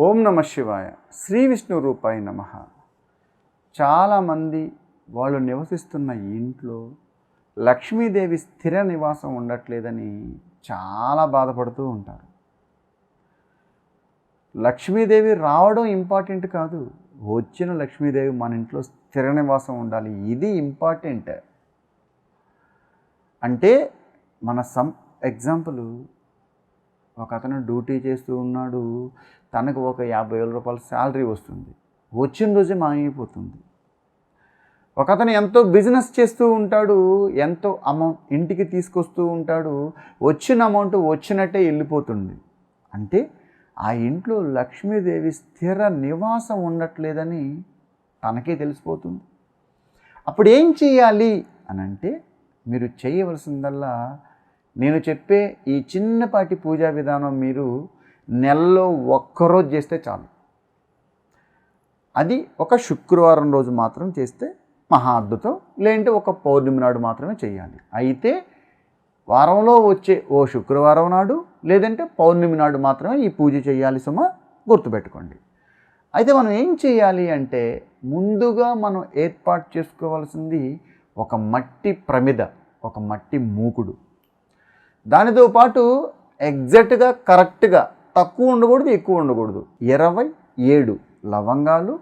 నమ శివాయ. శ్రీ విష్ణు రూపాయ నమ. చాలామంది వాళ్ళు నివసిస్తున్న ఇంట్లో లక్ష్మీదేవి స్థిర నివాసం ఉండట్లేదని చాలా బాధపడుతూ ఉంటారు. లక్ష్మీదేవి రావడం ఇంపార్టెంట్ కాదు. వచ్చిన లక్ష్మీదేవి మన ఇంట్లో స్థిర నివాసం ఉండాలి. ఇది ఇంపార్టెంట్. అంటే మన సం ఎగ్జాంపుల్ ఒక అతను డ్యూటీ చేస్తూ ఉన్నాడు. తనకు ఒక యాభై వేల రూపాయల శాలరీ వస్తుంది. వచ్చిన రోజే మాయమైపోతుంది. ఒక అతను ఎంతో బిజినెస్ చేస్తూ ఉంటాడు ఎంతో అమౌంట్ ఇంటికి తీసుకొస్తూ ఉంటాడు వచ్చిన అమౌంట్ వచ్చినట్టే వెళ్ళిపోతుంది. అంటే ఆ ఇంట్లో లక్ష్మీదేవి స్థిర నివాసం ఉండట్లేదని తనకే తెలిసిపోతుంది. అప్పుడు ఏం చేయాలి అని అంటే మీరు చేయవలసిందల్లా నేను చెప్పే ఈ చిన్నపాటి పూజా విధానం మీరు నెలలో ఒక్కరోజు చేస్తే చాలు. అది ఒక శుక్రవారం రోజు మాత్రం చేస్తే మహా అద్భుతం. లేదంటే ఒక పౌర్ణమి నాడు మాత్రమే చేయాలి. అయితే వారంలో వచ్చే ఓ శుక్రవారం నాడు లేదంటే పౌర్ణమి నాడు మాత్రమే ఈ పూజ చేయాలి సుమ గుర్తుపెట్టుకోండి. అయితే మనం ఏం చేయాలి అంటే ముందుగా మనం ఏర్పాటు చేసుకోవాల్సింది ఒక మట్టి ప్రమిద ఒక మట్టి మూకుడు. దానితో పాటు ఎగ్జాక్ట్గా కరెక్ట్గా తక్కువ ఉండకూడదు ఎక్కువ ఉండకూడదు. ఇరవై ఏడు లవంగాలు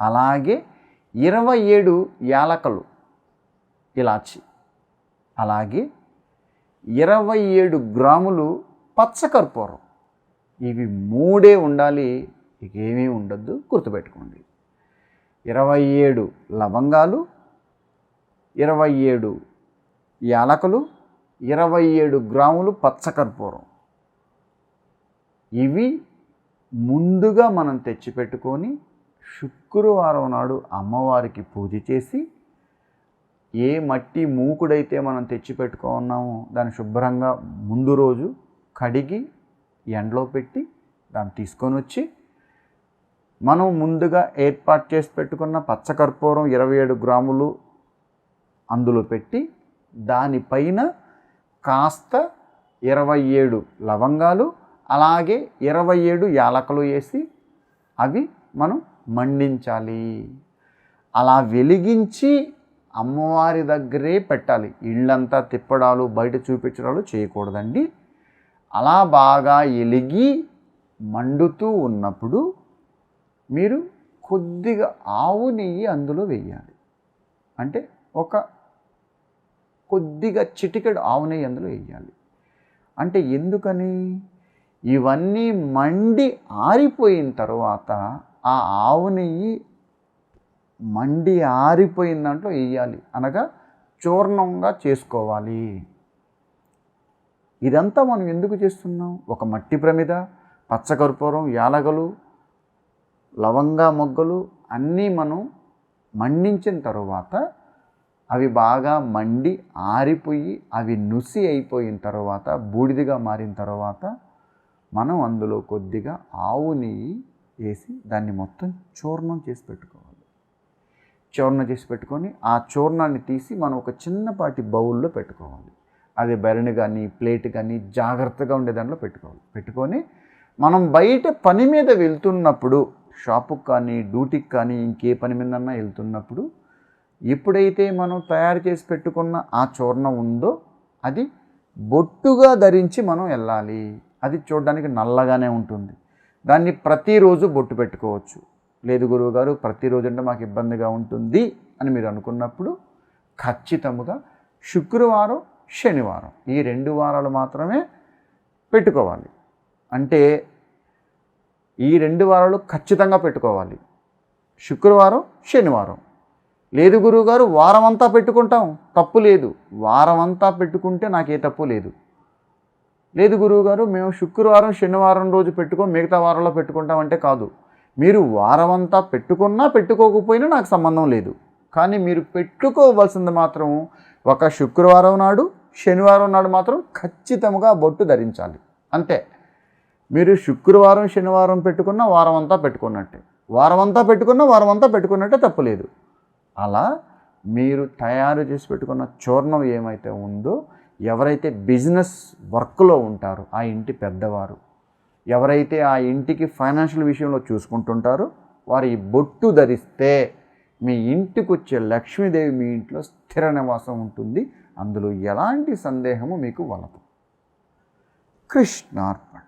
అలాగే ఇరవై ఏడు యాలకలు ఇలాచి. అలాగే ఇరవై ఏడు గ్రాములు పచ్చకర్పూరం. ఇవి మూడే ఉండాలి ఇకేమీ ఉండద్దు గుర్తుపెట్టుకోండి. ఇరవై ఏడు లవంగాలు ఇరవై ఏడు యాలకులు ఇరవై ఏడు గ్రాములు పచ్చకర్పూరం. ఇవి ముందుగా మనం తెచ్చిపెట్టుకొని శుక్రవారం నాడు అమ్మవారికి పూజ చేసి ఏ మట్టి మూకుడైతే మనం తెచ్చిపెట్టుకున్నామో దాన్ని శుభ్రంగా ముందు రోజు కడిగి ఎండలో పెట్టి దాన్ని తీసుకొని వచ్చి మనం ముందుగా ఏర్పాటు చేసి పెట్టుకున్న పచ్చకర్పూరం ఇరవై ఏడు గ్రాములు అందులో పెట్టి దానిపైన కాస్త ఇరవై ఏడు లవంగాలు అలాగే ఇరవై ఏడు యాలకులు వేసి అవి మనం మండించాలి. అలా వెలిగించి అమ్మవారి దగ్గరే పెట్టాలి. ఇళ్ళంతా తిప్పడాలు బయట చూపించడాలు చేయకూడదండి. అలా బాగా ఎలిగి మండుతూ ఉన్నప్పుడు మీరు కొద్దిగా ఆవు నెయ్యి అందులో వేయాలి. అంటే ఒక కొద్దిగా చిటికెడు ఆవు నెయ్యి అందులో వేయాలి. అంటే ఎందుకని? ఇవన్నీ మండి ఆరిపోయిన తర్వాత ఆ ఆవు నెయ్యి మండి ఆరిపోయిన దాంట్లో వేయాలి. అనగా చూర్ణంగా చేసుకోవాలి. ఇదంతా మనం ఎందుకు చేస్తున్నాం? ఒక మట్టి ప్రమిద పచ్చకర్పూరం యాలగలు లవంగా మొగ్గలు అన్నీ మనం మండించిన తరువాత అవి బాగా మండి ఆరిపోయి అవి నుసి అయిపోయిన తర్వాత బూడిదిగా మారిన తర్వాత మనం అందులో కొద్దిగా ఆవు నెయ్యి వేసి దాన్ని మొత్తం చూర్ణం చేసి పెట్టుకోవాలి. చూర్ణం చేసి పెట్టుకొని ఆ చూర్ణాన్ని తీసి మనం ఒక చిన్నపాటి బౌల్లో పెట్టుకోవాలి. అది బెరని కానీ ప్లేట్ కానీ జాగ్రత్తగా ఉండే దాంట్లో పెట్టుకోవాలి. పెట్టుకొని మనం బయట పని మీద వెళ్తున్నప్పుడు షాపుకి కానీ డ్యూటీకి కానీ ఇంకే పని మీదన్నా వెళ్తున్నప్పుడు ఎప్పుడైతే మనం తయారు చేసి పెట్టుకున్న ఆ చూర్ణం ఉందో అది బొట్టుగా ధరించి మనం వెళ్ళాలి. అది చూడడానికి నల్లగానే ఉంటుంది. దాన్ని ప్రతిరోజు బొట్టు పెట్టుకోవచ్చు. లేదు గురువుగారు ప్రతిరోజు అంటే మాకు ఇబ్బందిగా ఉంటుంది అని మీరు అనుకున్నప్పుడు ఖచ్చితంగా శుక్రవారం శనివారం ఈ రెండు వారాలు మాత్రమే పెట్టుకోవాలి. అంటే ఈ రెండు వారాలు ఖచ్చితంగా పెట్టుకోవాలి. శుక్రవారం శనివారం. లేదు గురువుగారు వారం అంతా పెట్టుకుంటాం. తప్పు లేదు. వారం అంతా పెట్టుకుంటే నాకే తప్పు లేదు. లేదు గురువుగారు మేము శుక్రవారం శనివారం రోజు పెట్టుకో మిగతా వారంలో పెట్టుకుంటామంటే కాదు. మీరు వారమంతా పెట్టుకున్నా పెట్టుకోకపోయినా నాకు సంబంధం లేదు. కానీ మీరు పెట్టుకోవలసింది మాత్రం ఒక శుక్రవారం నాడు శనివారం నాడు మాత్రం ఖచ్చితంగా బొట్టు ధరించాలి. అంతే. మీరు శుక్రవారం శనివారం పెట్టుకున్న వారం అంతా పెట్టుకున్నట్టే. వారం అంతా పెట్టుకున్న వారం అంతా పెట్టుకున్నట్టే తప్పులేదు. అలా మీరు తయారు చేసి పెట్టుకున్న చూర్ణం ఏమైతే ఉందో ఎవరైతే బిజినెస్ వర్క్లో ఉంటారో ఆ ఇంటి పెద్దవారు ఎవరైతే ఆ ఇంటికి ఫైనాన్షియల్ విషయంలో చూసుకుంటుంటారో వారు ఈ బొట్టు ధరిస్తే మీ ఇంటికి వచ్చే లక్ష్మీదేవి మీ ఇంట్లో స్థిర నివాసం ఉంటుంది. అందులో ఎలాంటి సందేహము మీకు వలదు. కృష్ణార్పణ.